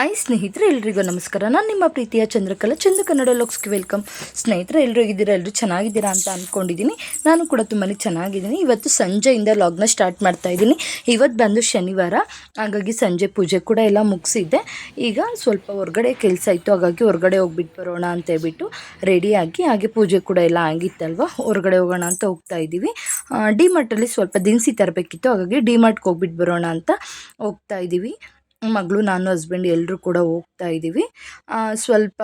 I ಸ್ನೇಹಿತರೆ ಎಲ್ರಿಗೂ ನಮಸ್ಕಾರ. ನಾನು ನಿಮ್ಮ ಪ್ರೀತಿಯ ಚಂದ್ರಕಲಾ ಚಂದ್ರ ಕನ್ನಡ ಲೋಕ್ಸ್ಗೆ ವೆಲ್ಕಮ್. ಸ್ನೇಹಿತರೆ ಎಲ್ಲರೂ ಇದ್ದೀರಾ ಎಲ್ಲರೂ ಚೆನ್ನಾಗಿದ್ದೀರಾ ಅಂತ ಅಂದ್ಕೊಂಡಿದ್ದೀನಿ ನಾನು ಕೂಡ ತುಂಬಾ ಚೆನ್ನಾಗಿದ್ದೀನಿ. ಇವತ್ತು ಸಂಜೆಯಿಂದ ಲಾಗ್ನ ಸ್ಟಾರ್ಟ್ ಮಾಡ್ತಾ ಇದ್ದೀನಿ ಇವತ್ತು ಬಂದು ಶನಿವಾರ, ಹಾಗಾಗಿ ಸಂಜೆ ಪೂಜೆ ಕೂಡ ಎಲ್ಲ ಮುಗಿಸಿದ್ದೆ. ಈಗ ಸ್ವಲ್ಪ ಹೊರಗಡೆ ಕೆಲಸ ಇತ್ತು, ಹಾಗಾಗಿ ಹೊರಗಡೆ ಹೋಗ್ಬಿಟ್ಟು ಬರೋಣ ಅಂತ ಹೇಳ್ಬಿಟ್ಟು ರೆಡಿಯಾಗಿ ಹಾಗೆ ಪೂಜೆ ಕೂಡ ಎಲ್ಲ ಆಗಿತ್ತಲ್ವ, ಹೊರಗಡೆ ಹೋಗೋಣ ಅಂತ ಹೋಗ್ತಾ ಇದ್ದೀವಿ ಡಿ ಮಾರ್ಟಲ್ಲಿ ಸ್ವಲ್ಪ ದಿನಸಿ ತರಬೇಕಿತ್ತು, ಹಾಗಾಗಿ ಡಿ ಮಾರ್ಟ್ಗೆ ಹೋಗ್ಬಿಟ್ಟು ಬರೋಣ ಅಂತ ಹೋಗ್ತಾ ಇದ್ದೀವಿ ಮಗಳು, ನಾನು ಹಸ್ಬೆಂಡ್ ಎಲ್ಲರೂ ಕೂಡ ಹೋಗ್ತಾ ಇದ್ದೀವಿ. ಸ್ವಲ್ಪ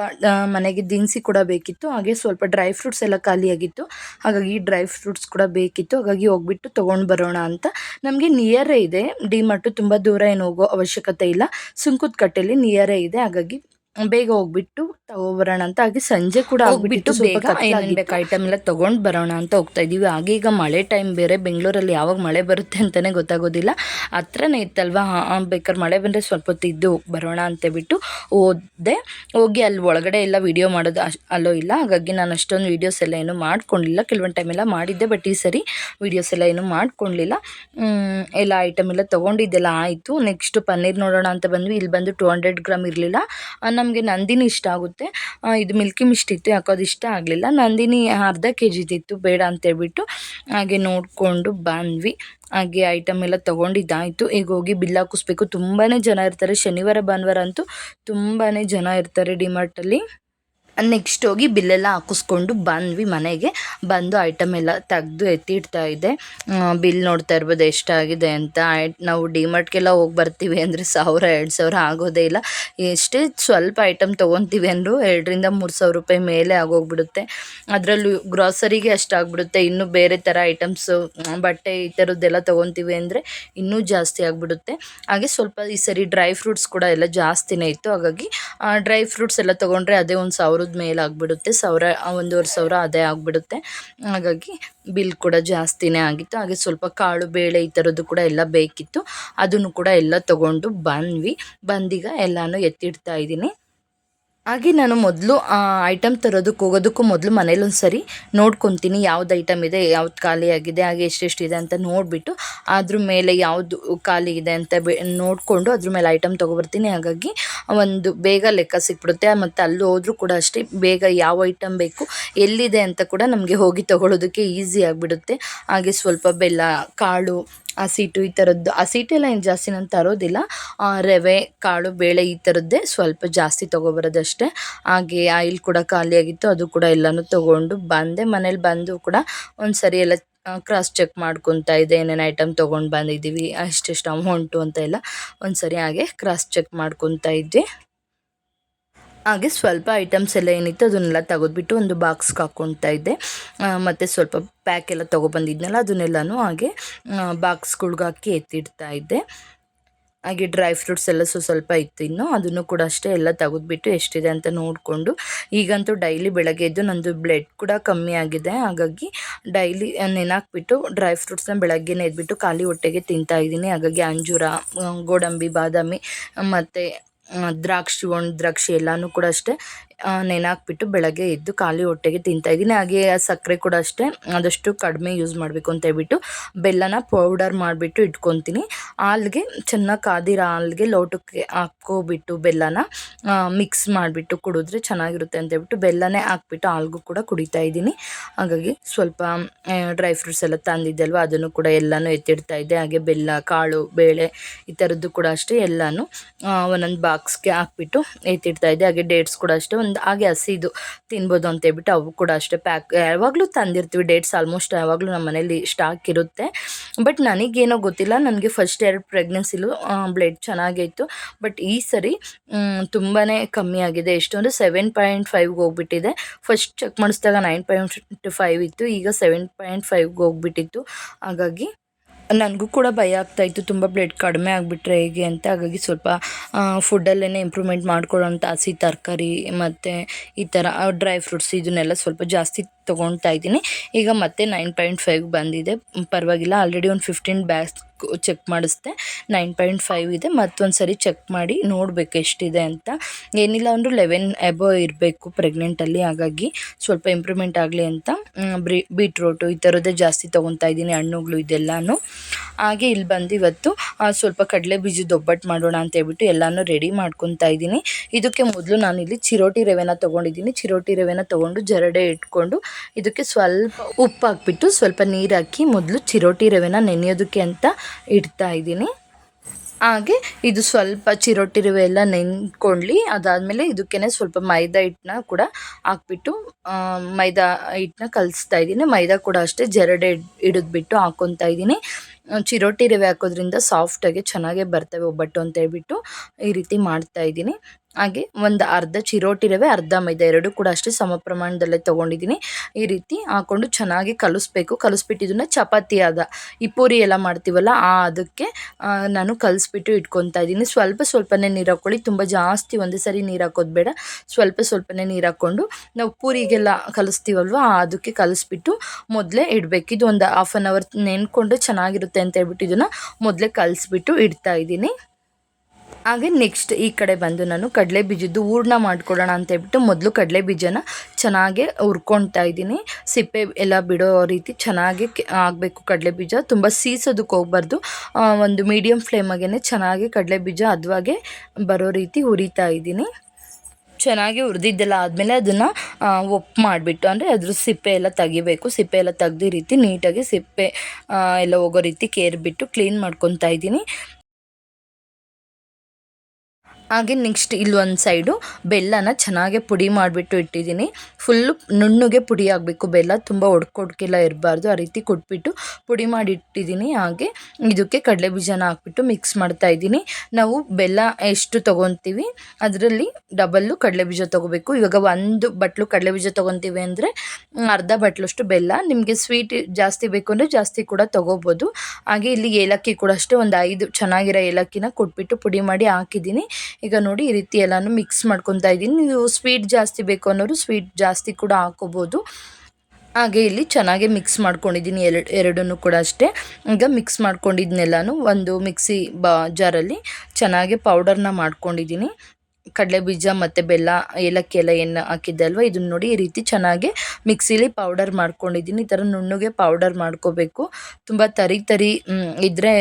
ಮನೆಗೆ ದಿನಸಿ ಕೂಡ ಬೇಕಿತ್ತು. ಹಾಗೆ ಸ್ವಲ್ಪ ಡ್ರೈ ಫ್ರೂಟ್ಸ್ ಎಲ್ಲ ಖಾಲಿಯಾಗಿತ್ತು ಹಾಗಾಗಿ ಡ್ರೈ ಫ್ರೂಟ್ಸ್ ಕೂಡ ಬೇಕಿತ್ತು. ಹಾಗಾಗಿ ಹೋಗ್ಬಿಟ್ಟು ತೊಗೊಂಡು ಬರೋಣ ಅಂತ. ನಮಗೆ ನಿಯರೇ ಇದೆ. ಡಿ ಮಾರ್ಟು ತುಂಬ ದೂರ ಏನು ಹೋಗೋ ಅವಶ್ಯಕತೆ ಇಲ್ಲ. ಸುಂಕದ ಕಟ್ಟೆಯಲ್ಲಿ ನಿಯರೇ ಇದೆ. ಹಾಗಾಗಿ ಬೇಗ ಹೋಗ್ಬಿಟ್ಟು ತಗೋಬರೋಣ ಅಂತ. ಹಾಗೆ ಸಂಜೆ ಕೂಡ ಹೋಗ್ಬಿಟ್ಟು ಬೇಗ ಏನೇನು ಬೇಕು ಐಟಮ್ ಎಲ್ಲ ತೊಗೊಂಡು ಬರೋಣ ಅಂತ ಹೋಗ್ತಾ ಇದ್ದೀವಿ ಹಾಗೆ ಈಗ ಮಳೆ ಟೈಮ್ ಬೇರೆ. ಬೆಂಗಳೂರಲ್ಲಿ ಯಾವಾಗ ಮಳೆ ಬರುತ್ತೆ ಅಂತಲೇ ಗೊತ್ತಾಗೋದಿಲ್ಲ. ಹತ್ರನೇ ಇತ್ತಲ್ವ? ಹಾಂ ಬೇಕಾದ್ರೆ ಮಳೆ ಬಂದರೆ ಸ್ವಲ್ಪ ಹೊತ್ತು ಇದ್ದು ಬರೋಣ ಅಂತೇಳ್ಬಿಟ್ಟು ಹೋದೆ. ಹೋಗಿ ಅಲ್ಲಿ ಒಳಗಡೆ ಎಲ್ಲ ವೀಡಿಯೋ ಮಾಡೋದು ಅಶ್ ಅಲ್ಲೋ ಇಲ್ಲ. ಹಾಗಾಗಿ ನಾನು ಅಷ್ಟೊಂದು ವೀಡಿಯೋಸ್ ಎಲ್ಲ ಏನು ಮಾಡ್ಕೊಂಡಿಲ್ಲ. ಕೆಲವೊಂದು ಟೈಮ್ ಎಲ್ಲ ಮಾಡಿದ್ದೆ ಬಟ್ ಈ ಸರಿ ವೀಡಿಯೋಸ್ ಎಲ್ಲ ಏನೂ ಮಾಡ್ಕೊಂಡಿಲ್ಲ. ಎಲ್ಲ ಐಟಮ್ ಎಲ್ಲ ತೊಗೊಂಡಿದ್ದೆಲ್ಲ ಆಯಿತು. ನೆಕ್ಸ್ಟ್ ಪನ್ನೀರ್ ನೋಡೋಣ ಅಂತ ಬಂದ್ವಿ. ಇಲ್ಲಿ ಬಂದು ಟೂ ಹಂಡ್ರೆಡ್ ಗ್ರಾಮ್ ಇರಲಿಲ್ಲ. ನಮಗೆ ನಂದಿನಿ ಇಷ್ಟ ಆಗುತ್ತೆ. ಇದು ಮಿಲ್ಕಿ ಮಿಸ್ಟ್ ಇತ್ತು, ಯಾಕೋ ಅದು ಇಷ್ಟ ಆಗಲಿಲ್ಲ. ನಂದಿನಿ ಅರ್ಧ ಕೆ ಜಿದಿತ್ತು ಬೇಡ ಅಂತೇಳ್ಬಿಟ್ಟು ಹಾಗೆ ನೋಡಿಕೊಂಡು ಬಂದ್ವಿ. ಹಾಗೆ ಐಟಮ್ ಎಲ್ಲ ತೊಗೊಂಡಿದ್ದಾಯಿತು. ಈಗ ಹೋಗಿ ಬಿಲ್ ಹಾಕಿಸ್ಬೇಕು. ತುಂಬಾ ಜನ ಇರ್ತಾರೆ. ಶನಿವಾರ, ಭಾನುವಾರ ಅಂತೂ ತುಂಬಾ ಜನ ಇರ್ತಾರೆ ಡಿಮಾರ್ಟಲ್ಲಿ ನೆಕ್ಸ್ಟ್ ಹೋಗಿ ಬಿಲ್ಲೆಲ್ಲ ಹಾಕಿಸ್ಕೊಂಡು ಬಂದ್ವಿ ಮನೆಗೆ. ಬಂದು ಐಟಮ್ ಎಲ್ಲ ತೆಗೆದು ಎತ್ತಿಡ್ತಾ ಇದ್ದೆ. ಬಿಲ್ ನೋಡ್ತಾ ಇರ್ಬೋದು ಎಷ್ಟಾಗಿದೆ ಅಂತ. ನಾವು ಡಿಮಾರ್ಟ್ಗೆಲ್ಲ ಹೋಗಿ ಬರ್ತೀವಿ ಅಂದರೆ ಸಾವಿರ, ಎರಡು ಸಾವಿರ ಆಗೋದೇ ಇಲ್ಲ. ಎಷ್ಟೇ ಸ್ವಲ್ಪ ಐಟಮ್ ತೊಗೊತೀವಿ ಅಂದರೂ ಎರಡರಿಂದ ಮೂರು ಸಾವಿರ ರೂಪಾಯಿ ಮೇಲೆ ಆಗೋಗ್ಬಿಡುತ್ತೆ. ಅದರಲ್ಲೂ ಗ್ರಾಸರಿಗೆ ಅಷ್ಟಾಗ್ಬಿಡುತ್ತೆ. ಇನ್ನು ಬೇರೆ ಥರ ಐಟಮ್ಸು ಬಟ್ಟೆ ಈ ಥರದ್ದೆಲ್ಲ ತೊಗೊತೀವಿ ಅಂದರೆ ಇನ್ನೂ ಜಾಸ್ತಿ ಆಗಿಬಿಡುತ್ತೆ. ಹಾಗೆ ಸ್ವಲ್ಪ ಈ ಸರಿ ಡ್ರೈ ಫ್ರೂಟ್ಸ್ ಕೂಡ ಎಲ್ಲ ಜಾಸ್ತಿನೇ ಇತ್ತು. ಹಾಗಾಗಿ ಡ್ರೈ ಫ್ರೂಟ್ಸ್ ಎಲ್ಲ ತೊಗೊಂಡ್ರೆ ಅದೇ ಒಂದು ಸಾವಿರದ ಮೇಲೆ ಆಗಿಬಿಡುತ್ತೆ. ಸಾವಿರ ಒಂದೂವರೆ ಸಾವಿರ ಅದೇ ಆಗಿಬಿಡುತ್ತೆ. ಹಾಗಾಗಿ ಬಿಲ್ ಕೂಡ ಜಾಸ್ತಿನೇ ಆಗಿತ್ತು. ಹಾಗೆ ಸ್ವಲ್ಪ ಕಾಳು, ಬೇಳೆ ಈ ಥರದ್ದು ಕೂಡ ಎಲ್ಲ ಬೇಕಿತ್ತು. ಅದನ್ನು ಕೂಡ ಎಲ್ಲ ತೊಗೊಂಡು ಬಂದ್ವಿ. ಬಂದೀಗ ಎಲ್ಲನೂ ಎತ್ತಿಡ್ತಾ ಇದ್ದೀನಿ. ಹಾಗೆ ನಾನು ಮೊದಲು ಐಟಮ್ ತರೋದಕ್ಕೆ ಹೋಗೋದಕ್ಕೂ ಮೊದಲು ಮನೇಲಿ ಒಂದು ಸರಿ ನೋಡ್ಕೊತೀನಿ ಯಾವ್ದು ಐಟಮ್ ಇದೆ, ಯಾವ್ದು ಖಾಲಿ ಆಗಿದೆ, ಹಾಗೆ ಎಷ್ಟೆಷ್ಟಿದೆ ಅಂತ ನೋಡಿಬಿಟ್ಟು ಅದ್ರ ಮೇಲೆ ಯಾವುದು ಖಾಲಿ ಇದೆ ಅಂತ ಬೆ, ನೋಡಿಕೊಂಡು ಅದ್ರ ಮೇಲೆ ಐಟಮ್ ತೊಗೊಬರ್ತೀನಿ. ಹಾಗಾಗಿ ಒಂದು ಬೇಗ ಲೆಕ್ಕ ಸಿಕ್ಬಿಡುತ್ತೆ. ಮತ್ತು ಅಲ್ಲಿ ಹೋದರೂ ಕೂಡ ಅಷ್ಟೇ ಬೇಗ ಯಾವ ಐಟಮ್ ಬೇಕು, ಎಲ್ಲಿದೆ ಅಂತ ಕೂಡ ನಮಗೆ ಹೋಗಿ ತೊಗೊಳೋದಕ್ಕೆ ಈಸಿ ಆಗಿಬಿಡುತ್ತೆ. ಹಾಗೆ ಸ್ವಲ್ಪ ಬೆಲ್ಲ, ಕಾಳು ಹಸಿಟ್ಟು ಈ ಥರದ್ದು ಹಸಿಟ್ಟೆಲ್ಲ ಏನು ಜಾಸ್ತಿ ನಾನು ತರೋದಿಲ್ಲ. ರವೆ, ಕಾಳು, ಬೇಳೆ ಈ ಥರದ್ದೇ ಸ್ವಲ್ಪ ಜಾಸ್ತಿ ತೊಗೊಬರೋದಷ್ಟೇ. ಹಾಗೆ ಆಯಿಲ್ ಕೂಡ ಖಾಲಿಯಾಗಿತ್ತು, ಅದು ಕೂಡ ಎಲ್ಲನೂ ತೊಗೊಂಡು ಬಂದೆ. ಮನೇಲಿ ಬಂದು ಕೂಡ ಒಂದು ಸರಿ ಎಲ್ಲ ಕ್ರಾಸ್ ಚೆಕ್ ಮಾಡ್ಕೊತಾ ಇದೆ ಏನೇನು ಐಟಮ್ ತೊಗೊಂಡು ಬಂದಿದ್ದೀವಿ ಅಷ್ಟೆಷ್ಟು ಅಮೌಂಟು ಅಂತ ಎಲ್ಲ ಒಂದು ಸರಿ ಹಾಗೆ ಕ್ರಾಸ್ ಚೆಕ್ ಮಾಡ್ಕೊತಾ ಇದ್ದೆ. ಹಾಗೆ ಸ್ವಲ್ಪ ಐಟಮ್ಸ್ ಎಲ್ಲ ಏನಿತ್ತು ಅದನ್ನೆಲ್ಲ ತೆಗೆದ್ಬಿಟ್ಟು ಒಂದು ಬಾಕ್ಸ್ಗೆ ಹಾಕ್ಕೊಳ್ತಾ ಇದ್ದೆ. ಮತ್ತು ಸ್ವಲ್ಪ ಪ್ಯಾಕ್ ಎಲ್ಲ ತೊಗೊಬಂದಿದ್ನಲ್ಲ ಅದನ್ನೆಲ್ಲನೂ ಹಾಗೆ ಬಾಕ್ಸ್ಗಳ್ಗೆ ಹಾಕಿ ಎತ್ತಿಡ್ತಾ ಇದ್ದೆ. ಹಾಗೆ ಡ್ರೈ ಫ್ರೂಟ್ಸ್ ಎಲ್ಲ ಸೊ ಸ್ವಲ್ಪ ಇತ್ತು ಇನ್ನು, ಅದನ್ನು ಕೂಡ ಅಷ್ಟೇ ಎಲ್ಲ ತೆಗೆದ್ಬಿಟ್ಟು ಎಷ್ಟಿದೆ ಅಂತ ನೋಡಿಕೊಂಡು, ಈಗಂತೂ ಡೈಲಿ ಬೆಳಗ್ಗೆ ಎದ್ದು ನಂದು ಬ್ಲಡ್ ಕೂಡ ಕಮ್ಮಿ ಆಗಿದೆ. ಹಾಗಾಗಿ ಡೈಲಿ ನೆನಾಕ್ಬಿಟ್ಟು ಡ್ರೈ ಫ್ರೂಟ್ಸ್ನ ಬೆಳಗ್ಗೆನೇ ಎದ್ಬಿಟ್ಟು ಖಾಲಿ ಹೊಟ್ಟೆಗೆ ತಿಂತಾ ಇದ್ದೀನಿ. ಹಾಗಾಗಿ ಅಂಜೂರ ಗೋಡಂಬಿ, ಬಾದಾಮಿ ಮತ್ತು ದ್ರಾಕ್ಷಿ ಒಣ ದ್ರಾಕ್ಷಿ ಎಲ್ಲಾನು ಕೂಡ ಅಷ್ಟೇ. ನೆನಾಕ್ಬಿಟ್ಟು ಬೆಳಗ್ಗೆ ಎದ್ದು ಖಾಲಿ ಹೊಟ್ಟೆಗೆ ತಿಂತಾ ಇದ್ದೀನಿ. ಹಾಗೆ ಆ ಸಕ್ಕರೆ ಕೂಡ ಅಷ್ಟೇ. ಆದಷ್ಟು ಕಡಿಮೆ ಯೂಸ್ ಮಾಡಬೇಕು ಅಂತ ಹೇಳ್ಬಿಟ್ಟು ಬೆಲ್ಲನ ಪೌಡರ್ ಮಾಡಿಬಿಟ್ಟು ಇಟ್ಕೊತೀನಿ. ಹಾಲ್ಗೆ ಚೆನ್ನಾಗಿ ಕಾದಿರೋ ಹಾಲ್ಗೆ ಲೋಟಕ್ಕೆ ಹಾಕ್ಕೊಬಿಟ್ಟು ಬೆಲ್ಲನ ಮಿಕ್ಸ್ ಮಾಡಿಬಿಟ್ಟು ಕುಡಿದ್ರೆ ಚೆನ್ನಾಗಿರುತ್ತೆ ಅಂತ ಹೇಳ್ಬಿಟ್ಟು ಬೆಲ್ಲನೇ ಹಾಕ್ಬಿಟ್ಟು ಹಾಲ್ಗೂ ಕೂಡ ಕುಡಿತಾ ಇದ್ದೀನಿ. ಹಾಗಾಗಿ ಸ್ವಲ್ಪ ಡ್ರೈ ಫ್ರೂಟ್ಸ್ ಎಲ್ಲ ತಂದಿದ್ದಲ್ವ, ಅದನ್ನು ಕೂಡ ಎಲ್ಲನೂ ಎತ್ತಿಡ್ತಾ ಇದ್ದೆ. ಹಾಗೆ ಬೆಲ್ಲ, ಕಾಳು, ಬೇಳೆ ಈ ಥರದ್ದು ಕೂಡ ಅಷ್ಟೇ ಎಲ್ಲನೂ ಒಂದೊಂದು ಬಾಕ್ಸ್ಗೆ ಹಾಕ್ಬಿಟ್ಟು ಎತ್ತಿಡ್ತಾ ಇದ್ದೆ. ಹಾಗೆ ಡೇಟ್ಸ್ ಕೂಡ ಅಷ್ಟೇ. ಒಂದು ಹಾಗೆ ಹಸಿದು ತಿನ್ಬೋದು ಅಂತ ಹೇಳ್ಬಿಟ್ಟು ಅವು ಕೂಡ ಅಷ್ಟೇ ಪ್ಯಾಕ್ ಯಾವಾಗಲೂ ತಂದಿರ್ತೀವಿ ಡೇಟ್ಸ್ ಆಲ್ಮೋಸ್ಟ್ ಯಾವಾಗಲೂ ನಮ್ಮ ಮನೇಲಿ ಸ್ಟಾಕ್ ಇರುತ್ತೆ. ಬಟ್ ನನಗೇನೋ ಗೊತ್ತಿಲ್ಲ, ನನಗೆ ಫಸ್ಟ್ ಎರಡು ಪ್ರೆಗ್ನೆನ್ಸಿಲು ಬ್ಲಡ್ ಚೆನ್ನಾಗಿತ್ತು ಬಟ್ ಈ ಸರಿ ತುಂಬಾ ಕಮ್ಮಿ ಆಗಿದೆ. ಎಷ್ಟು ಅಂದರೆ ಸೆವೆನ್ ಪಾಯಿಂಟ್ ಫೈವ್ಗೆ ಹೋಗ್ಬಿಟ್ಟಿದೆ. ಫಸ್ಟ್ ಚೆಕ್ ಮಾಡಿಸ್ದಾಗ ನೈನ್ ಪಾಯಿಂಟ್ ಫೈವ್ ಇತ್ತು, ಈಗ ಸೆವೆನ್ ಪಾಯಿಂಟ್ ಫೈವ್ಗೆ ಹೋಗ್ಬಿಟ್ಟಿತ್ತು. ಹಾಗಾಗಿ ನನಗೂ ಕೂಡ ಭಯ ಆಗ್ತಾಯಿತ್ತು ತುಂಬ ಬ್ಲಡ್ ಕಡಿಮೆ ಆಗಿಬಿಟ್ರೆ ಹೇಗೆ ಅಂತ. ಹಾಗಾಗಿ ಸ್ವಲ್ಪ ಫುಡ್ಡಲ್ಲೇ ಇಂಪ್ರೂವ್ಮೆಂಟ್ ಮಾಡ್ಕೊಳ್ಳೋಂಥ ಹಸಿ ತರಕಾರಿ ಮತ್ತು ಈ ಥರ ಡ್ರೈ ಫ್ರೂಟ್ಸ್ ಇದನ್ನೆಲ್ಲ ಸ್ವಲ್ಪ ಜಾಸ್ತಿ ತೊಗೊಳ್ತಾ ಇದ್ದೀನಿ. ಈಗ ಮತ್ತೆ ನೈನ್ ಪಾಯಿಂಟ್ ಫೈವ್ ಬಂದಿದೆ. ಪರವಾಗಿಲ್ಲ ಆಲ್ರೆಡಿ ಒಂದು ಫಿಫ್ಟೀನ್ ಬ್ಯಾಗ್ಸ್ ಚೆಕ್ ಮಾಡಿಸ್ದೆ. ನೈನ್ ಪಾಯಿಂಟ್ ಫೈವ್ ಇದೆ. ಮತ್ತೊಂದು ಸರಿ ಚೆಕ್ ಮಾಡಿ ನೋಡಬೇಕು ಎಷ್ಟಿದೆ ಅಂತ. ಏನಿಲ್ಲ ಅಂದರೂ ಲೆವೆನ್ ಎಬೋ ಇರಬೇಕು ಪ್ರೆಗ್ನೆಂಟಲ್ಲಿ ಹಾಗಾಗಿ ಸ್ವಲ್ಪ ಇಂಪ್ರೂವ್ಮೆಂಟ್ ಆಗಲಿ ಅಂತ. ಬ್ರೀ ಬೀಟ್ರೋಟು ಈ ಥರದ್ದೇ ಜಾಸ್ತಿ ತೊಗೊತಾ ಇದ್ದೀನಿ, ಹಣ್ಣುಗಳು ಇದೆಲ್ಲನೂ. ಹಾಗೆ ಇಲ್ಲಿ ಬಂದು ಇವತ್ತು ಸ್ವಲ್ಪ ಕಡಲೆ ಬೀಜದ ಒಬ್ಬಟ್ಟು ಮಾಡೋಣ ಅಂತ ಹೇಳ್ಬಿಟ್ಟು ಎಲ್ಲನೂ ರೆಡಿ ಮಾಡ್ಕೊತಾ ಇದ್ದೀನಿ. ಇದಕ್ಕೆ ಮೊದಲು ನಾನಿಲ್ಲಿ ಚಿರೋಟಿ ರವೆನ ತೊಗೊಂಡಿದ್ದೀನಿ. ಚಿರೋಟಿ ರವೆನ ತೊಗೊಂಡು ಜರಡೆ ಇಟ್ಕೊಂಡು ಇದಕ್ಕೆ ಸ್ವಲ್ಪ ಉಪ್ಪು ಹಾಕ್ಬಿಟ್ಟು ಸ್ವಲ್ಪ ನೀರು ಹಾಕಿ ಮೊದಲು ಚಿರೋಟಿ ರವೆನ ನೆನೆಯೋದಕ್ಕೆ ಅಂತ ಇಡ್ತಾ ಇದ್ದೀನಿ. ಹಾಗೆ ಇದು ಸ್ವಲ್ಪ ಚಿರೋಟಿ ರವೆ ಎಲ್ಲ ನೆನ್ಕೊಳ್ಳಿ ಅದಾದಮೇಲೆ ಇದಕ್ಕೇ ಸ್ವಲ್ಪ ಮೈದಾ ಹಿಟ್ಟನ್ನ ಕೂಡ ಹಾಕ್ಬಿಟ್ಟು ಮೈದಾ ಹಿಟ್ಟನ್ನ ಕಲಿಸ್ತಾ ಇದ್ದೀನಿ. ಮೈದಾ ಕೂಡ ಅಷ್ಟೇ ಜರಡೆ ಹಿಡಿದ್ಬಿಟ್ಟು ಹಾಕ್ಕೊತಾ ಇದ್ದೀನಿ. ಚಿರೋಟಿ ರವೆ ಹಾಕೋದ್ರಿಂದ ಸಾಫ್ಟಾಗಿ ಚೆನ್ನಾಗೇ ಬರ್ತವೆ ಒಬ್ಬಟ್ಟು ಅಂತ ಹೇಳ್ಬಿಟ್ಟು ಈ ರೀತಿ ಮಾಡ್ತಾ ಇದ್ದೀನಿ. ಹಾಗೆ ಒಂದು ಅರ್ಧ ಚಿರೋಟಿ ರವೆ ಅರ್ಧ ಮೈದಾ, ಎರಡು ಕೂಡ ಅಷ್ಟೇ ಸಮ ಪ್ರಮಾಣದಲ್ಲೇ ತೊಗೊಂಡಿದ್ದೀನಿ. ಈ ರೀತಿ ಹಾಕೊಂಡು ಚೆನ್ನಾಗಿ ಕಲಿಸ್ಬೇಕು. ಕಲಿಸ್ಬಿಟ್ಟು ಇದನ್ನು ಚಪಾತಿ ಆದ ಈ ಪೂರಿ ಎಲ್ಲ ಮಾಡ್ತೀವಲ್ಲ, ಆ ಅದಕ್ಕೆ ನಾನು ಕಲಿಸ್ಬಿಟ್ಟು ಇಟ್ಕೊತಾ ಇದ್ದೀನಿ. ಸ್ವಲ್ಪ ಸ್ವಲ್ಪನೇ ನೀರು ಹಾಕ್ಕೊಳ್ಳಿ. ತುಂಬ ಜಾಸ್ತಿ ಒಂದೇ ಸರಿ ನೀರು ಹಾಕೋದು ಬೇಡ. ಸ್ವಲ್ಪ ಸ್ವಲ್ಪನೇ ನೀರು ಹಾಕ್ಕೊಂಡು ನಾವು ಪೂರಿಗೆಲ್ಲ ಕಲಿಸ್ತೀವಲ್ವ ಅದಕ್ಕೆ ಕಲಿಸ್ಬಿಟ್ಟು ಮೊದಲೇ ಇಡಬೇಕು. ಇದು ಒಂದು ಹಾಫ್ ಆನ್ ಅವರ್ ನೆನ್ಕೊಂಡು ಚೆನ್ನಾಗಿರುತ್ತೆ ಅಂತ ಹೇಳ್ಬಿಟ್ಟು ಇದನ್ನು ಮೊದಲೇ ಕಲಿಸ್ಬಿಟ್ಟು ಇಡ್ತಾ ಇದ್ದೀನಿ. ಹಾಗೆ ನೆಕ್ಸ್ಟ್ ಈ ಕಡೆ ಬಂದು ನಾನು ಕಡಲೆ ಬೀಜದ್ದು ಹೂರ್ಣ ಮಾಡ್ಕೊಳ್ಳೋಣ ಅಂತ ಹೇಳ್ಬಿಟ್ಟು ಮೊದಲು ಕಡಲೆ ಬೀಜನ ಚೆನ್ನಾಗಿ ಹುರ್ಕೊಳ್ತಾ ಇದ್ದೀನಿ. ಸಿಪ್ಪೆ ಎಲ್ಲ ಬಿಡೋ ರೀತಿ ಚೆನ್ನಾಗಿ ಆಗಬೇಕು ಕಡಲೆ ಬೀಜ. ತುಂಬ ಸೀಸೋದಕ್ಕೆ ಹೋಗ್ಬಾರ್ದು. ಒಂದು ಮೀಡಿಯಮ್ ಫ್ಲೇಮಾಗೇ ಚೆನ್ನಾಗಿ ಕಡಲೆ ಬೀಜ ಅದುವಾಗೆ ಬರೋ ರೀತಿ ಹುರಿತಾ ಇದ್ದೀನಿ. ಚೆನ್ನಾಗಿ ಹುರಿದಿದ್ದೆಲ್ಲ ಆದಮೇಲೆ ಅದನ್ನು ಒಪ್ಪು ಮಾಡಿಬಿಟ್ಟು ಅಂದರೆ ಅದ್ರ ಸಿಪ್ಪೆ ಎಲ್ಲ ತೆಗಿಬೇಕು. ಸಿಪ್ಪೆ ಎಲ್ಲ ತೆಗ್ದಿ ರೀತಿ ನೀಟಾಗಿ ಸಿಪ್ಪೆ ಎಲ್ಲ ಹೋಗೋ ರೀತಿ ಕೇರ್ಬಿಟ್ಟು ಕ್ಲೀನ್ ಮಾಡ್ಕೊತಾ ಇದ್ದೀನಿ. ಹಾಗೆ ನೆಕ್ಸ್ಟ್ ಇಲ್ಲಿ ಒಂದು ಸೈಡು ಬೆಲ್ಲನ ಚೆನ್ನಾಗಿ ಪುಡಿ ಮಾಡಿಬಿಟ್ಟು ಇಟ್ಟಿದ್ದೀನಿ. ಫುಲ್ಲು ನುಣ್ಣಗೆ ಪುಡಿ ಆಗಬೇಕು. ಬೆಲ್ಲ ತುಂಬ ಒಡ್ಕೊಡ್ಕೆಲ್ಲ ಇರಬಾರ್ದು. ಆ ರೀತಿ ಕೊಟ್ಬಿಟ್ಟು ಪುಡಿ ಮಾಡಿ ಇಟ್ಟಿದ್ದೀನಿ. ಹಾಗೆ ಇದಕ್ಕೆ ಕಡಲೆ ಬೀಜನ ಹಾಕ್ಬಿಟ್ಟು ಮಿಕ್ಸ್ ಮಾಡ್ತಾ ಇದ್ದೀನಿ. ನಾವು ಬೆಲ್ಲ ಎಷ್ಟು ತೊಗೊತೀವಿ? ಅದರಲ್ಲಿ ಡಬಲ್ಲು ಕಡಲೆ ಬೀಜ ತೊಗೋಬೇಕು. ಇವಾಗ ಒಂದು ಬಟ್ಲು ಕಡಲೆ ಬೀಜ ತೊಗೊತೀವಿ ಅಂದರೆ ಅರ್ಧ ಬಟ್ಲಷ್ಟು ಬೆಲ್ಲ. ನಿಮಗೆ ಸ್ವೀಟ್ ಜಾಸ್ತಿ ಬೇಕು ಅಂದರೆ ಜಾಸ್ತಿ ಕೂಡ ತೊಗೋಬೋದು. ಹಾಗೆ ಇಲ್ಲಿ ಏಲಕ್ಕಿ ಕೂಡ ಅಷ್ಟೇ. ಒಂದು ಐದು ಚೆನ್ನಾಗಿರೋ ಏಲಕ್ಕಿನ ಕೊಟ್ಬಿಟ್ಟು ಪುಡಿ ಮಾಡಿ ಹಾಕಿದ್ದೀನಿ. ಈಗ ನೋಡಿ ಈ ರೀತಿ ಎಲ್ಲಾನು ಮಿಕ್ಸ್ ಮಾಡ್ಕೊತಾ ಇದ್ದೀನಿ. ನೀವು ಸ್ವೀಟ್ ಜಾಸ್ತಿ ಬೇಕು ಅನ್ನೋರು ಸ್ವೀಟ್ ಜಾಸ್ತಿ ಕೂಡ ಹಾಕೋಬೋದು. ಹಾಗೆ ಇಲ್ಲಿ ಚೆನ್ನಾಗಿ ಮಿಕ್ಸ್ ಮಾಡ್ಕೊಂಡಿದ್ದೀನಿ ಎರಡು ಎರಡನ್ನೂ ಕೂಡ ಅಷ್ಟೇ. ಈಗ ಮಿಕ್ಸ್ ಮಾಡ್ಕೊಂಡಿದ್ನೆಲ್ಲನೂ ಒಂದು ಮಿಕ್ಸಿ ಬ, ಜಾರಲ್ಲಿ ಚೆನ್ನಾಗಿ ಪೌಡರ್ನ ಮಾಡ್ಕೊಂಡಿದ್ದೀನಿ. ಕಡಲೆ ಬೀಜ ಮತ್ತು ಬೆಲ್ಲ ಏಲಕ್ಕಿ ಎಲ್ಲ ಏನು ಹಾಕಿದ್ದೆ ಅಲ್ವ? ಇದನ್ನ ನೋಡಿ ಈ ರೀತಿ ಚೆನ್ನಾಗಿ ಮಿಕ್ಸಿಲಿ ಪೌಡರ್ ಮಾಡ್ಕೊಂಡಿದ್ದೀನಿ. ಈ ಥರ ನುಣ್ಣಗೆ ಪೌಡರ್ ಮಾಡ್ಕೋಬೇಕು. ತುಂಬ ತರಿ ತರಿ ಇದ್ದರೆ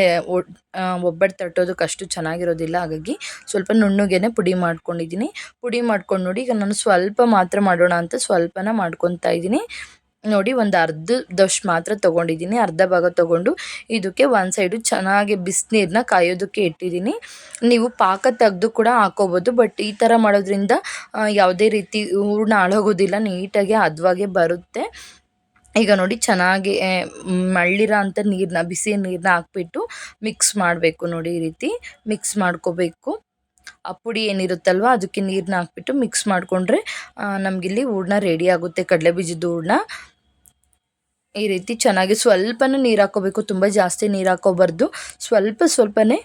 ಒಬ್ಬಟ್ಟು ತಟ್ಟೋದಕ್ಕೆ ಅಷ್ಟು ಚೆನ್ನಾಗಿರೋದಿಲ್ಲ. ಹಾಗಾಗಿ ಸ್ವಲ್ಪ ನುಣ್ಣಗೆನೆ ಪುಡಿ ಮಾಡ್ಕೊಂಡಿದ್ದೀನಿ. ಪುಡಿ ಮಾಡ್ಕೊಂಡು ನೋಡಿ ಈಗ ನಾನು ಸ್ವಲ್ಪ ಮಾತ್ರ ಮಾಡೋಣ ಅಂತ ಸ್ವಲ್ಪನ ಮಾಡ್ಕೊತಾ ಇದ್ದೀನಿ. ನೋಡಿ ಒಂದು ಅರ್ಧದಷ್ಟು ಮಾತ್ರ ತೊಗೊಂಡಿದ್ದೀನಿ, ಅರ್ಧ ಭಾಗ ತೊಗೊಂಡು ಇದಕ್ಕೆ ಒಂದು ಸೈಡು ಚೆನ್ನಾಗಿ ಬಿಸಿನೀರನ್ನ ಕಾಯೋದಕ್ಕೆ ಇಟ್ಟಿದ್ದೀನಿ. ನೀವು ಪಾಕ ತೆಗೆದು ಕೂಡ ಹಾಕೋಬೋದು ಬಟ್ ಈ ಥರ ಮಾಡೋದ್ರಿಂದ ಯಾವುದೇ ರೀತಿ ಹೂರ್ಣ ಹಾಳಾಗೋದಿಲ್ಲ, ನೀಟಾಗಿ ಹದ್ವಾಗೆ ಬರುತ್ತೆ. ಈಗ ನೋಡಿ ಚೆನ್ನಾಗಿ ಮಳ್ಳಿರೋ ಅಂಥ ನೀರನ್ನ ಬಿಸಿ ನೀರನ್ನ ಹಾಕ್ಬಿಟ್ಟು ಮಿಕ್ಸ್ ಮಾಡಬೇಕು ನೋಡಿ ಈ ರೀತಿ ಮಿಕ್ಸ್ ಮಾಡ್ಕೋಬೇಕು. ಆ ಪುಡಿ ಏನಿರುತ್ತಲ್ವ, ಅದಕ್ಕೆ ನೀರನ್ನ ಹಾಕ್ಬಿಟ್ಟು ಮಿಕ್ಸ್ ಮಾಡಿಕೊಂಡ್ರೆ ನಮಗಿಲ್ಲಿ ಹೂರ್ಣ ರೆಡಿ ಆಗುತ್ತೆ ಕಡಲೆ ಬೀಜದ ಹೂರ್ಣ. ಈ ರೀತಿ ಚೆನ್ನಾಗಿ ಸ್ವಲ್ಪನೇ ನೀರು ಹಾಕೋಬೇಕು, ತುಂಬ ಜಾಸ್ತಿ ನೀರು ಹಾಕೋಬಾರ್ದು. ಸ್ವಲ್ಪ ಸ್ವಲ್ಪನೇ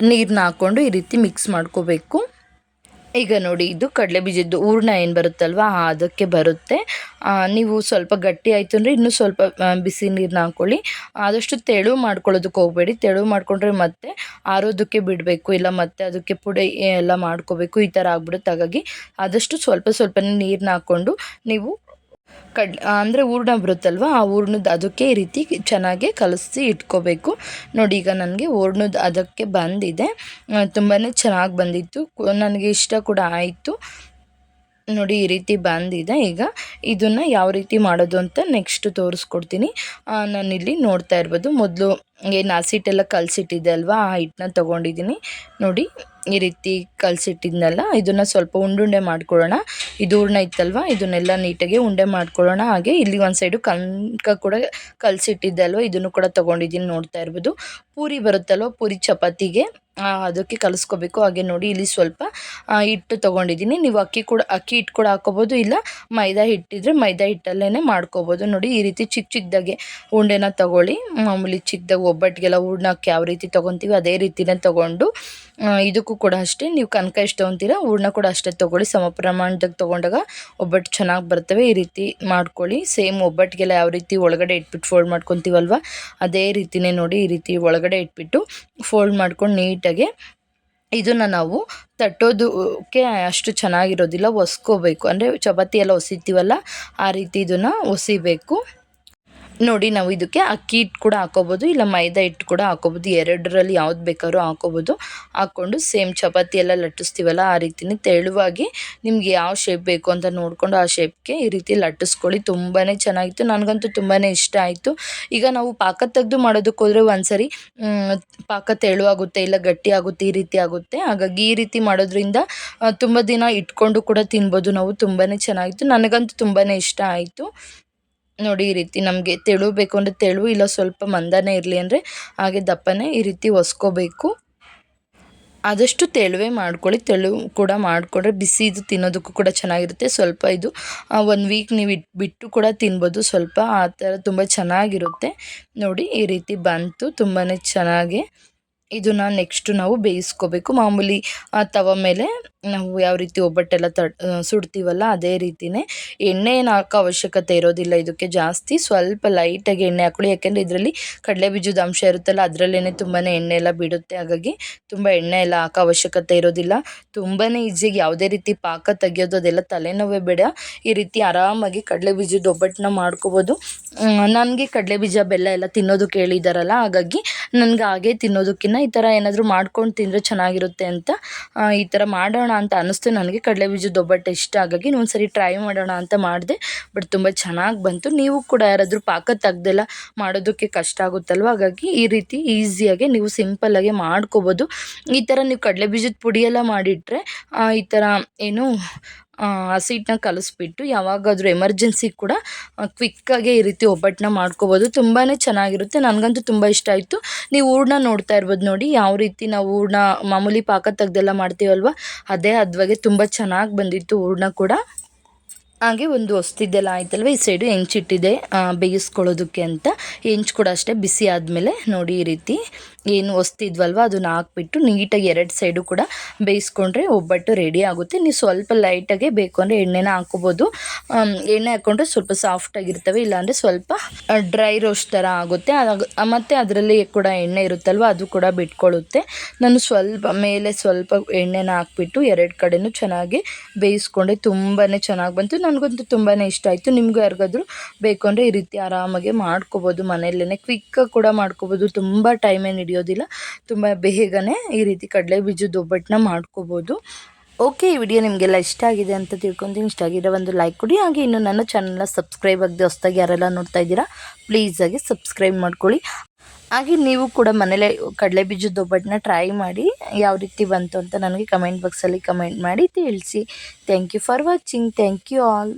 ನೀರನ್ನ ಹಾಕ್ಕೊಂಡು ಈ ರೀತಿ ಮಿಕ್ಸ್ ಮಾಡ್ಕೋಬೇಕು. ಈಗ ನೋಡಿ, ಇದು ಕಡಲೆ ಬೀಜದ್ದು ಹೂರ್ಣ ಏನು ಬರುತ್ತಲ್ವ ಅದಕ್ಕೆ ಬರುತ್ತೆ. ನೀವು ಸ್ವಲ್ಪ ಗಟ್ಟಿ ಆಯಿತು ಅಂದರೆ ಇನ್ನೂ ಸ್ವಲ್ಪ ಬಿಸಿ ನೀರನ್ನ ಹಾಕ್ಕೊಳ್ಳಿ ಆದಷ್ಟು ತೆಳು ಮಾಡ್ಕೊಳ್ಳೋದಕ್ಕೆ ಹೋಗಬೇಡಿ. ತೆಳು ಮಾಡಿಕೊಂಡ್ರೆ ಮತ್ತೆ ಆರೋದಕ್ಕೆ ಬಿಡಬೇಕು, ಇಲ್ಲ ಮತ್ತೆ ಅದಕ್ಕೆ ಪುಡಿ ಎಲ್ಲ ಮಾಡ್ಕೋಬೇಕು, ಈ ಥರ ಆಗ್ಬಿಡುತ್ತೆ. ಹಾಗಾಗಿ ಆದಷ್ಟು ಸ್ವಲ್ಪ ಸ್ವಲ್ಪನೇ ನೀರನ್ನ ಹಾಕ್ಕೊಂಡು ನೀವು ಕಡ್ ಅಂದರೆ ಹೂರ್ಣ ಬರುತ್ತಲ್ವ, ಆ ಹೂರ್ಣದ ಅದಕ್ಕೆ ಈ ರೀತಿ ಚೆನ್ನಾಗಿ ಕಲಸಿ ಇಟ್ಕೋಬೇಕು. ನೋಡಿ, ಈಗ ನನಗೆ ಹೂರ್ಣದ ಅದಕ್ಕೆ ಬಂದಿದೆ. ತುಂಬಾ ಚೆನ್ನಾಗಿ ಬಂದಿತ್ತು. ನನಗೆ ಇಷ್ಟ ಕೂಡ ಆಯಿತು. ನೋಡಿ, ಈ ರೀತಿ ಬಂದಿದೆ. ಈಗ ಇದನ್ನು ಯಾವ ರೀತಿ ಮಾಡೋದು ಅಂತ ನೆಕ್ಸ್ಟ್ ತೋರಿಸ್ಕೊಡ್ತೀನಿ. ನಾನಿಲ್ಲಿ ನೋಡ್ತಾ ಇರ್ಬೋದು. ಮೊದಲು ಏನು ಹಸಿಟ್ಟೆಲ್ಲ ಕಲಸಿಟ್ಟಿದ್ದೆ ಅಲ್ವಾ, ಆ ಹಿಟ್ಟನ್ನ ತೊಗೊಂಡಿದ್ದೀನಿ ನೋಡಿ, ಈ ರೀತಿ ಕಲಸಿಟ್ಟಿದ್ನಲ್ಲ, ಇದನ್ನು ಸ್ವಲ್ಪ ಉಂಡುಂಡೆ ಮಾಡ್ಕೊಳ್ಳೋಣ. ಇದು ಹೂರ್ಣ ಇತ್ತಲ್ವ, ಇದನ್ನೆಲ್ಲ ನೀಟಾಗಿ ಉಂಡೆ ಮಾಡ್ಕೊಳ್ಳೋಣ. ಹಾಗೆ ಇಲ್ಲಿ ಒಂದು ಸೈಡು ಕನಕ ಕೂಡ ಕಲಸಿಟ್ಟಿದ್ದೆ ಅಲ್ವ, ಇದನ್ನು ಕೂಡ ತೊಗೊಂಡಿದ್ದೀನಿ ನೋಡ್ತಾ ಇರ್ಬೋದು. ಪೂರಿ ಬರುತ್ತಲ್ವ, ಪೂರಿ ಚಪಾತಿಗೆ ಅದಕ್ಕೆ ಕಲಿಸ್ಕೋಬೇಕು. ಹಾಗೆ ನೋಡಿ, ಇಲ್ಲಿ ಸ್ವಲ್ಪ ಹಿಟ್ಟು ತೊಗೊಂಡಿದ್ದೀನಿ ನೀವು ಅಕ್ಕಿ ಕೂಡ, ಅಕ್ಕಿ ಹಿಟ್ಟು ಕೂಡ ಹಾಕೋಬೋದು, ಇಲ್ಲ ಮೈದಾ ಹಿಟ್ಟಿದ್ರೆ ಮೈದಾ ಹಿಟ್ಟಲ್ಲೇ ಮಾಡ್ಕೋಬೋದು. ನೋಡಿ, ಈ ರೀತಿ ಚಿಕ್ಕ ಚಿಕ್ಕದಾಗೆ ಉಂಡೆನ ತಗೊಳ್ಳಿ, ಮಾಮೂಲಿ ಚಿಕ್ಕದಾಗಿ ಒಬ್ಬಟ್ಟಿಗೆಲ್ಲ ಹೂರ್ಣಕ್ಕೆ ಯಾವ ರೀತಿ ತೊಗೊತೀವಿ ಅದೇ ರೀತಿನೇ ತೊಗೊಂಡು ಇದಕ್ಕೂ ಕೂಡ ಅಷ್ಟೇ. ನೀವು ಕನಕ ಎಷ್ಟು ತೊಗೊತೀರ ಹೂರ್ಣ ಕೂಡ ಅಷ್ಟೇ ತೊಗೊಳ್ಳಿ. ಸಮ ಪ್ರಮಾಣದಾಗ ತೊಗೊಂಡಾಗ ಒಬ್ಬಟ್ಟು ಚೆನ್ನಾಗಿ ಬರ್ತವೆ. ಈ ರೀತಿ ಮಾಡ್ಕೊಳ್ಳಿ. ಸೇಮ್ ಒಬ್ಬಟ್ಟಿಗೆಲ್ಲ ಯಾವ ರೀತಿ ಒಳಗಡೆ ಇಟ್ಬಿಟ್ಟು ಫೋಲ್ಡ್ ಮಾಡ್ಕೊತೀವಲ್ವ, ಅದೇ ರೀತಿನೇ ನೋಡಿ ಈ ರೀತಿ ಒಳಗಡೆ ಇಟ್ಬಿಟ್ಟು ಫೋಲ್ಡ್ ಮಾಡ್ಕೊಂಡು ನೀಟಾಗಿ ಇದನ್ನು ನಾವು ತಟ್ಟೋದಕ್ಕೆ ಅಷ್ಟು ಚೆನ್ನಾಗಿರೋದಿಲ್ಲ, ಒಸ್ಕೋಬೇಕು. ಅಂದರೆ ಚಪಾತಿ ಎಲ್ಲ ಒಸಿತೀವಲ್ಲ, ಆ ರೀತಿ ಇದನ್ನು ಒಸಿಬೇಕು. ನೋಡಿ ನಾವು ಇದಕ್ಕೆ ಅಕ್ಕಿ ಹಿಟ್ಟು ಕೂಡ ಹಾಕೋಬೋದು, ಇಲ್ಲ ಮೈದಾ ಹಿಟ್ಟು ಕೂಡ ಹಾಕೋಬೋದು. ಎರಡರಲ್ಲಿ ಯಾವ್ದು ಬೇಕಾದ್ರೂ ಹಾಕೋಬೋದು. ಹಾಕ್ಕೊಂಡು ಸೇಮ್ ಚಪಾತಿ ಎಲ್ಲ ಲಟ್ಟಿಸ್ತೀವಲ್ಲ, ಆ ರೀತಿನೇ ತೆಳುವಾಗಿ ನಿಮ್ಗೆ ಯಾವ ಶೇಪ್ ಬೇಕು ಅಂತ ನೋಡಿಕೊಂಡು ಆ ಶೇಪ್ಗೆ ಈ ರೀತಿ ಲಟ್ಟಿಸ್ಕೊಳ್ಳಿ. ತುಂಬಾ ಚೆನ್ನಾಗಿತ್ತು. ನನಗಂತೂ ತುಂಬಾ ಇಷ್ಟ ಆಯಿತು. ಈಗ ನಾವು ಪಾಕ ತೆಗೆದು ಮಾಡೋದಕ್ಕೆ ಹೋದರೆ ಒಂದ್ಸರಿ ಪಾಕ ತೆಳುವಾಗುತ್ತೆ ಇಲ್ಲ ಗಟ್ಟಿ ಆಗುತ್ತೆ, ಈ ರೀತಿ ಆಗುತ್ತೆ. ಹಾಗಾಗಿ ಈ ರೀತಿ ಮಾಡೋದ್ರಿಂದ ತುಂಬ ದಿನ ಇಟ್ಕೊಂಡು ಕೂಡ ತಿನ್ಬೋದು ನಾವು. ತುಂಬಾ ಚೆನ್ನಾಗಿತ್ತು. ನನಗಂತೂ ತುಂಬಾ ಇಷ್ಟ ಆಯಿತು. ನೋಡಿ, ಈ ರೀತಿ ನಮಗೆ ತೆಳು ಬೇಕು ಅಂದರೆ ತೆಳು, ಇಲ್ಲ ಸ್ವಲ್ಪ ಮಂದನೇ ಇರಲಿ ಅಂದರೆ ಹಾಗೆ ದಪ್ಪನೇ ಈ ರೀತಿ ಒಸ್ಕೋಬೇಕು. ಆದಷ್ಟು ತೆಳುವೆ ಮಾಡ್ಕೊಳ್ಳಿ, ತೆಳು ಕೂಡ ಮಾಡಿಕೊಂಡ್ರೆ ಬಿಸಿ ಇದು ತಿನ್ನೋದಕ್ಕೂ ಕೂಡ ಚೆನ್ನಾಗಿರುತ್ತೆ. ಸ್ವಲ್ಪ ಇದು ಒಂದು ವೀಕ್ ನೀವು ಇಟ್, ಬಿಟ್ಟು ಕೂಡ ತಿನ್ಬೋದು. ಸ್ವಲ್ಪ ಆ ಥರ ತುಂಬ ಚೆನ್ನಾಗಿರುತ್ತೆ. ನೋಡಿ, ಈ ರೀತಿ ಬಂತು ತುಂಬಾ ಚೆನ್ನಾಗಿ. ಇದನ್ನು ನೆಕ್ಸ್ಟು ನಾವು ಬೇಯಿಸ್ಕೋಬೇಕು. ಮಾಮೂಲಿ ತವ ಮೇಲೆ ನಾವು ಯಾವ ರೀತಿ ಒಬ್ಬಟ್ಟೆಲ್ಲ ತಟ್ ಸುಡ್ತೀವಲ್ಲ ಅದೇ ರೀತಿಯೇ ಎಣ್ಣೆ ಏನು ಹಾಕೋ ಅವಶ್ಯಕತೆ ಇರೋದಿಲ್ಲ ಇದಕ್ಕೆ ಜಾಸ್ತಿ. ಸ್ವಲ್ಪ ಲೈಟಾಗಿ ಎಣ್ಣೆ ಹಾಕೊಳ್ಳಿ ಯಾಕೆಂದರೆ ಇದರಲ್ಲಿ ಕಡಲೆ ಬೀಜದ ಅಂಶ ಇರುತ್ತಲ್ಲ ಅದರಲ್ಲೇ ತುಂಬಾ ಎಣ್ಣೆ ಎಲ್ಲ ಬಿಡುತ್ತೆ. ಹಾಗಾಗಿ ತುಂಬ ಎಣ್ಣೆ ಎಲ್ಲ ಹಾಕೋ ಅವಶ್ಯಕತೆ ಇರೋದಿಲ್ಲ. ತುಂಬಾ ಈಸಿಯಾಗಿ ಯಾವುದೇ ರೀತಿ ಪಾಕ ತೆಗೆಯೋದು, ಅದೆಲ್ಲ ತಲೆನೋವೇ ಬೇಡ. ಈ ರೀತಿ ಆರಾಮಾಗಿ ಕಡಲೆ ಬೀಜದ ಒಬ್ಬಟ್ಟನ್ನ ಮಾಡ್ಕೋಬೋದು. ನನಗೆ ಕಡಲೆ ಬೀಜ, ಬೆಲ್ಲ ಎಲ್ಲ ತಿನ್ನೋದು ಹೇಳಿದಾರಲ್ಲ ಹಾಗಾಗಿ ನನಗೆ ಹಾಗೆ ತಿನ್ನೋದಕ್ಕಿಂತ ಈ ಥರ ಏನಾದರೂ ಮಾಡ್ಕೊಂಡು ತಿಂದರೆ ಚೆನ್ನಾಗಿರುತ್ತೆ ಅಂತ ಈ ಥರ ಮಾಡೋಣ ಅಂತ ಅನ್ನಿಸ್ತು. ನನಗೆ ಕಡಲೆ ಬೀಜದ ಒಬ್ಬಟ್ಟು ಇಷ್ಟ. ಹಾಗಾಗಿ ನಾನು ಸರಿ ಟ್ರೈ ಮಾಡೋಣ ಅಂತ ಮಾಡಿದೆ. ಬಟ್ ತುಂಬ ಚೆನ್ನಾಗಿ ಬಂತು. ನೀವು ಕೂಡ ಯಾರಾದರೂ ಪಾಕ ತೆಗ್ದೆಲ್ಲ, ಮಾಡೋದಕ್ಕೆ ಕಷ್ಟ ಆಗುತ್ತಲ್ವ? ಹಾಗಾಗಿ ಈ ರೀತಿ ಈಸಿಯಾಗಿ ನೀವು ಸಿಂಪಲ್ಲಾಗಿ ಮಾಡ್ಕೋಬೋದು. ಈ ಥರ ನೀವು ಕಡಲೆ ಬೀಜದ ಪುಡಿ ಎಲ್ಲ ಮಾಡಿಟ್ರೆ ಈ ಥರ ಏನು ಆ, ಹಸಿ ಹಿಟ್ಟನ್ನ ಕಲಿಸ್ಬಿಟ್ಟು ಯಾವಾಗಾದರೂ ಎಮರ್ಜೆನ್ಸಿ ಕೂಡ ಕ್ವಿಕ್ಕಾಗೆ ಈ ರೀತಿ ಒಬ್ಬಟ್ಟನ್ನ ಮಾಡ್ಕೋಬೋದು. ತುಂಬಾ ಚೆನ್ನಾಗಿರುತ್ತೆ. ನನಗಂತೂ ತುಂಬ ಇಷ್ಟ ಆಯಿತು. ನೀವು ಹೂರ್ಣ ನೋಡ್ತಾ ಇರ್ಬೋದು ನೋಡಿ ಯಾವ ರೀತಿ ನಾವು ಹೂರ್ಣ ಮಾಮೂಲಿ ಪಾಕ ತೆಗ್ದೆಲ್ಲ ಮಾಡ್ತೀವಲ್ವ ಅದೇ ಅದ್ವಾಗೆ ತುಂಬ ಚೆನ್ನಾಗಿ ಬಂದಿತ್ತು ಹೂರ್ಣ ಕೂಡ. ಹಾಗೆ ಒಂದು ಹೊಸ್ತಿದ್ದೆಲ್ಲ ಆಯ್ತಲ್ವ ಈ ಸೈಡು ಹೆಂಚಿಟ್ಟಿದೆ ಬೇಯಿಸ್ಕೊಳ್ಳೋದಕ್ಕೆ ಅಂತ. ಹೆಂಚು ಕೂಡ ಅಷ್ಟೇ ಬಿಸಿ ಆದಮೇಲೆ ನೋಡಿ ಈ ರೀತಿ. ಏನು ಹೊಸ್ತಿದ್ವಲ್ವ ಅದನ್ನ ಹಾಕ್ಬಿಟ್ಟು ನೀಟಾಗಿ ಎರಡು ಸೈಡು ಕೂಡ ಬೇಯಿಸ್ಕೊಂಡ್ರೆ ಒಬ್ಬಟ್ಟು ರೆಡಿ ಆಗುತ್ತೆ. ನೀವು ಸ್ವಲ್ಪ ಲೈಟಾಗೆ ಬೇಕು ಅಂದರೆ ಎಣ್ಣೆನ ಹಾಕೋಬೋದು ಎಣ್ಣೆ ಹಾಕ್ಕೊಂಡ್ರೆ ಸ್ವಲ್ಪ ಸಾಫ್ಟಾಗಿರ್ತವೆ ಇಲ್ಲಾಂದರೆ ಸ್ವಲ್ಪ ಡ್ರೈ ರೋಸ್ಟ್ ಥರ ಆಗುತ್ತೆ. ಮತ್ತು ಅದರಲ್ಲಿ ಕೂಡ ಎಣ್ಣೆ ಇರುತ್ತಲ್ವ, ಅದು ಕೂಡ ಬಿಟ್ಕೊಳ್ಳುತ್ತೆ ನಾನು ಸ್ವಲ್ಪ ಮೇಲೆ ಸ್ವಲ್ಪ ಎಣ್ಣೆನ ಹಾಕ್ಬಿಟ್ಟು ಎರಡು ಕಡೆನೂ ಚೆನ್ನಾಗಿ ಬೇಯಿಸ್ಕೊಂಡೆ. ತುಂಬಾ ಚೆನ್ನಾಗಿ ಬಂತು. ನನಗಂತೂ ತುಂಬಾ ಇಷ್ಟ ಆಯಿತು. ನಿಮಗೂ ಯಾರಿಗಾದ್ರೂ ಬೇಕು ಅಂದರೆ ಈ ರೀತಿ ಆರಾಮಾಗಿ ಮಾಡ್ಕೋಬೋದು ಮನೆಯಲ್ಲೇ ಕ್ವಿಕ್ಕಾಗಿ ಕೂಡ ಮಾಡ್ಕೋಬೋದು. ತುಂಬ ಟೈಮ್ ಏನು ಹಿಡಿಯೋದಿಲ್ಲ ತುಂಬ ಬೇಗನೆ ಈ ರೀತಿ ಕಡಲೆ ಬೀಜದ ಒಬ್ಬಟ್ಟನ್ನ ಮಾಡ್ಕೋಬೋದು. ಓಕೆ, ಈ ವಿಡಿಯೋ ನಿಮಗೆಲ್ಲ ಇಷ್ಟ ಆಗಿದೆ ಅಂತ ತಿಳ್ಕೊತೀನಿ. ಇಷ್ಟ ಆಗಿದೆ ಒಂದು ಲೈಕ್ ಕೊಡಿ. ಹಾಗೆ ಇನ್ನು ನನ್ನ ಚಾನಲ್ನ ಸಬ್ಸ್ಕ್ರೈಬ್ ಆಗದೆ ಹೊಸ್ದಾಗಿ ಯಾರೆಲ್ಲ ನೋಡ್ತಾ ಇದ್ದೀರಾ ಆಗಿ ಸಬ್ಸ್ಕ್ರೈಬ್ ಮಾಡ್ಕೊಳ್ಳಿ. ಹಾಗೆ ನೀವು ಕೂಡ ಮನೇಲೆ ಕಡಲೆ ಬೀಜದ ಒಬ್ಬಟ್ಟನ್ನ ಟ್ರೈ ಮಾಡಿ, ಯಾವ ರೀತಿ ಬಂತು ಅಂತ ನನಗೆ ಕಮೆಂಟ್ ಬಾಕ್ಸಲ್ಲಿ ಕಮೆಂಟ್ ಮಾಡಿ ತಿಳಿಸಿ. Thank you for watching thank you all